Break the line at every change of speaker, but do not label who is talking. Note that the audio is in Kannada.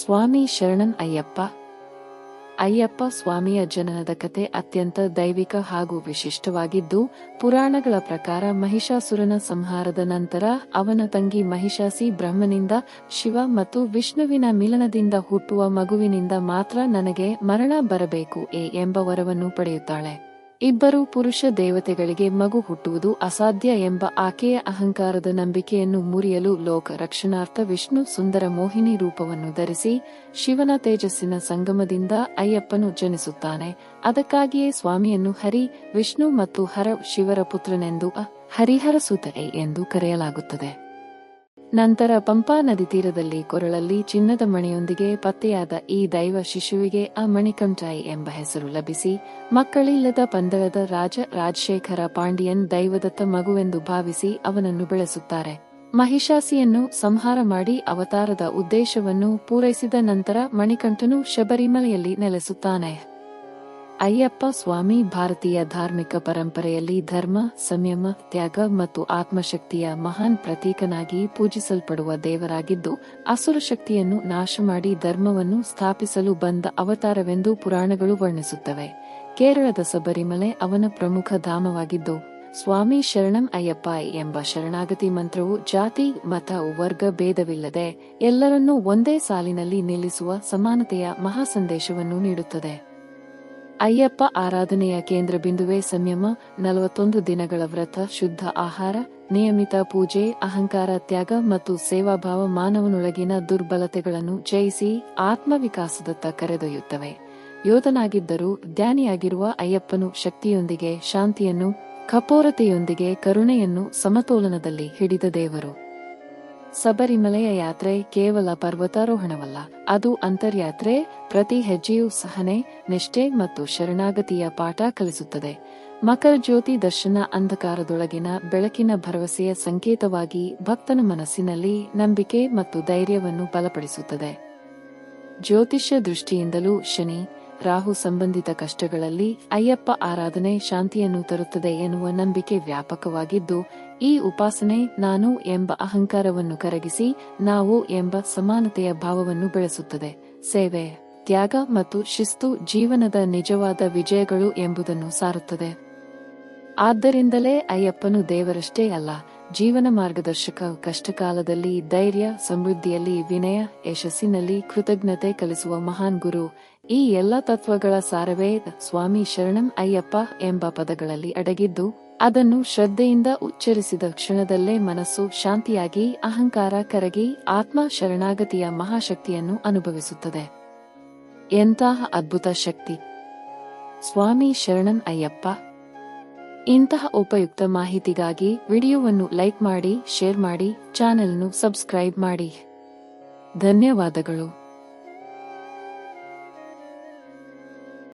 ಸ್ವಾಮಿ ಶರಣನ್ ಅಯ್ಯಪ್ಪ. ಅಯ್ಯಪ್ಪ ಸ್ವಾಮಿಯ ಜನನದ ಕತೆ ಅತ್ಯಂತ ದೈವಿಕ ಹಾಗೂ ವಿಶಿಷ್ಟವಾಗಿದ್ದು, ಪುರಾಣಗಳ ಪ್ರಕಾರ ಮಹಿಷಾಸುರನ ಸಂಹಾರದ ನಂತರ ಅವನ ತಂಗಿ ಮಹಿಷಾಸಿ ಬ್ರಹ್ಮನಿಂದ ಶಿವ ಮತ್ತು ವಿಷ್ಣುವಿನ ಮಿಲನದಿಂದ ಹುಟ್ಟುವ ಮಗುವಿನಿಂದ ಮಾತ್ರ ನನಗೆ ಮರಣ ಬರಬೇಕು ಎ ಎಂಬ ವರವನ್ನು ಪಡೆಯುತ್ತಾಳೆ. ಇಬ್ಬರು ಪುರುಷ ದೇವತೆಗಳಿಗೆ ಮಗು ಹುಟ್ಟುವುದು ಅಸಾಧ್ಯ ಎಂಬ ಆಕೆಯ ಅಹಂಕಾರದ ನಂಬಿಕೆಯನ್ನು ಮುರಿಯಲು ಲೋಕ ರಕ್ಷಣಾರ್ಥ ವಿಷ್ಣು ಸುಂದರ ಮೋಹಿನಿ ರೂಪವನ್ನು ಧರಿಸಿ ಶಿವನ ತೇಜಸ್ಸಿನ ಸಂಗಮದಿಂದ ಅಯ್ಯಪ್ಪನು ಜನಿಸುತ್ತಾನೆ. ಅದಕ್ಕಾಗಿಯೇ ಸ್ವಾಮಿಯನ್ನು ಹರಿ, ವಿಷ್ಣು ಮತ್ತು ಹರ ಶಿವರ ಪುತ್ರನೆಂದು ಹರಿಹರ ಸುತರೆ ಎಂದು ಕರೆಯಲಾಗುತ್ತದೆ. ನಂತರ ಪಂಪಾ ನದಿ ತೀರದಲ್ಲಿ ಕೊರಳಲ್ಲಿ ಚಿನ್ನದ ಮಣಿಯೊಂದಿಗೆ ಪತ್ತೆಯಾದ ಈ ದೈವ ಶಿಶುವಿಗೆ ಆ ಮಣಿಕಂಠಾಯಿ ಎಂಬ ಹೆಸರು ಲಭಿಸಿ, ಮಕ್ಕಳಿಲ್ಲದ ಪಂದಳದ ರಾಜ ರಾಜಶೇಖರ ಪಾಂಡಿಯನ್ ದೈವದತ್ತ ಮಗುವೆಂದು ಭಾವಿಸಿ ಅವನನ್ನು ಬೆಳೆಸುತ್ತಾರೆ. ಮಹಿಷಾಸಿಯನ್ನು ಸಂಹಾರ ಮಾಡಿ ಅವತಾರದ ಉದ್ದೇಶವನ್ನು ಪೂರೈಸಿದ ನಂತರ ಮಣಿಕಂಠನು ಶಬರಿಮಲೆಯಲ್ಲಿ ನೆಲೆಸುತ್ತಾನೆ. ಅಯ್ಯಪ್ಪ ಸ್ವಾಮಿ ಭಾರತೀಯ ಧಾರ್ಮಿಕ ಪರಂಪರೆಯಲ್ಲಿ ಧರ್ಮ, ಸಂಯಮ, ತ್ಯಾಗ ಮತ್ತು ಆತ್ಮಶಕ್ತಿಯ ಮಹಾನ್ ಪ್ರತೀಕನಾಗಿ ಪೂಜಿಸಲ್ಪಡುವ ದೇವರಾಗಿದ್ದು, ಅಸುರ ಶಕ್ತಿಯನ್ನು ನಾಶ ಮಾಡಿ ಧರ್ಮವನ್ನು ಸ್ಥಾಪಿಸಲು ಬಂದ ಅವತಾರವೆಂದು ಪುರಾಣಗಳು ವರ್ಣಿಸುತ್ತವೆ. ಕೇರಳದ ಸಬರಿಮಲೆ ಅವನ ಪ್ರಮುಖ ಧಾಮವಾಗಿದ್ದು, ಸ್ವಾಮಿ ಶರಣಂ ಅಯ್ಯಪ್ಪ ಎಂಬ ಶರಣಾಗತಿ ಮಂತ್ರವು ಜಾತಿ, ಮತ, ವರ್ಗ ಭೇದವಿಲ್ಲದೆ ಎಲ್ಲರನ್ನೂ ಒಂದೇ ಸಾಲಿನಲ್ಲಿ ನಿಲ್ಲಿಸುವ ಸಮಾನತೆಯ ಮಹಾ ಸಂದೇಶವನ್ನು ನೀಡುತ್ತದೆ. ಅಯ್ಯಪ್ಪ ಆರಾಧನೆಯ ಕೇಂದ್ರ ಬಿಂದುವೆ ಸಂಯಮ, ನಲವತ್ತೊಂದು ದಿನಗಳ ವ್ರತ, ಶುದ್ಧ ಆಹಾರ, ನಿಯಮಿತ ಪೂಜೆ, ಅಹಂಕಾರ ತ್ಯಾಗ ಮತ್ತು ಸೇವಾಭಾವ ಮಾನವನೊಳಗಿನ ದುರ್ಬಲತೆಗಳನ್ನು ಜಯಿಸಿ ಆತ್ಮವಿಕಾಸದತ್ತ ಕರೆದೊಯ್ಯುತ್ತವೆ. ಯೋಧನಾಗಿದ್ದರೂ ಧ್ಯಾನಿಯಾಗಿರುವ ಅಯ್ಯಪ್ಪನು ಶಕ್ತಿಯೊಂದಿಗೆ ಶಾಂತಿಯನ್ನು, ಕಪೋರತೆಯೊಂದಿಗೆ ಕರುಣೆಯನ್ನು ಸಮತೋಲನದಲ್ಲಿ ಹಿಡಿದ ದೇವರು. ಸಬರಿಮಲೆಯ ಯಾತ್ರೆ ಕೇವಲ ಪರ್ವತಾರೋಹಣವಲ್ಲ, ಅದು ಅಂತರ್ಯಾತ್ರೆ, ಪ್ರತಿ ಹೆಜ್ಜೆಯೂ ಸಹನೆ, ನಿಷ್ಠೆ ಮತ್ತು ಶರಣಾಗತಿಯ ಪಾಠ ಕಲಿಸುತ್ತದೆ. ಮಕರ ಜ್ಯೋತಿ ದರ್ಶನ ಅಂಧಕಾರದೊಳಗಿನ ಬೆಳಕಿನ ಭರವಸೆಯ ಸಂಕೇತವಾಗಿ ಭಕ್ತನ ಮನಸ್ಸಿನಲ್ಲಿ ನಂಬಿಕೆ ಮತ್ತು ಧೈರ್ಯವನ್ನು ಬಲಪಡಿಸುತ್ತದೆ. ಜ್ಯೋತಿಷ್ಯ ದೃಷ್ಟಿಯಿಂದಲೂ ಶನಿ ರಾಹು ಸಂಬಂಧಿತ ಕಷ್ಟಗಳಲ್ಲಿ ಅಯ್ಯಪ್ಪ ಆರಾಧನೆ ಶಾಂತಿಯನ್ನು ತರುತ್ತದೆ ಎನ್ನುವ ನಂಬಿಕೆ ವ್ಯಾಪಕವಾಗಿದ್ದು, ಈ ಉಪಾಸನೆ ನಾನು ಎಂಬ ಅಹಂಕಾರವನ್ನು ಕರಗಿಸಿ ನಾವು ಎಂಬ ಸಮಾನತೆಯ ಭಾವವನ್ನು ಬೆಳೆಸುತ್ತದೆ. ಸೇವೆ, ತ್ಯಾಗ ಮತ್ತು ಶಿಸ್ತು ಜೀವನದ ನಿಜವಾದ ವಿಜಯಗಳು ಎಂಬುದನ್ನು ಸಾರುತ್ತದೆ. ಆದ್ದರಿಂದಲೇ ಅಯ್ಯಪ್ಪನು ದೇವರಷ್ಟೇ ಅಲ್ಲ, ಜೀವನ ಮಾರ್ಗದರ್ಶಕ ಕಷ್ಟಕಾಲದಲ್ಲಿ ಧೈರ್ಯ, ಸಮೃದ್ಧಿಯಲ್ಲಿ ವಿನಯ, ಯಶಸ್ಸಿನಲ್ಲಿ ಕೃತಜ್ಞತೆ ಕಲಿಸುವ ಮಹಾನ್ ಗುರು ಈ ಎಲ್ಲ ತತ್ವಗಳ ಸಾರವೇ ಸ್ವಾಮಿ ಶರಣಂ ಅಯ್ಯಪ್ಪ ಎಂಬ ಪದಗಳಲ್ಲಿ ಅಡಗಿದ್ದು, ಅದನ್ನು ಶ್ರದ್ಧೆಯಿಂದ ಉಚ್ಚರಿಸಿದ ಕ್ಷಣದಲ್ಲೇ ಮನಸ್ಸು ಶಾಂತಿಯಾಗಿ, ಅಹಂಕಾರ ಕರಗಿ, ಆತ್ಮ ಶರಣಾಗತಿಯ ಮಹಾಶಕ್ತಿಯನ್ನು ಅನುಭವಿಸುತ್ತದೆ. ಎಂತಹ ಅದ್ಭುತ ಶಕ್ತಿ! ಸ್ವಾಮಿ ಶರಣಂ ಅಯ್ಯಪ್ಪ! ಇಂತಹ ಉಪಯುಕ್ತ ಮಾಹಿತಿಗಾಗಿ ವಿಡಿಯೋವನ್ನು ಲೈಕ್ ಮಾಡಿ, ಶೇರ್ ಮಾಡಿ, ಚಾನೆಲ್ನ್ನು ಸಬ್ಸ್ಕ್ರೈಬ್ ಮಾಡಿ. ಧನ್ಯವಾದಗಳು!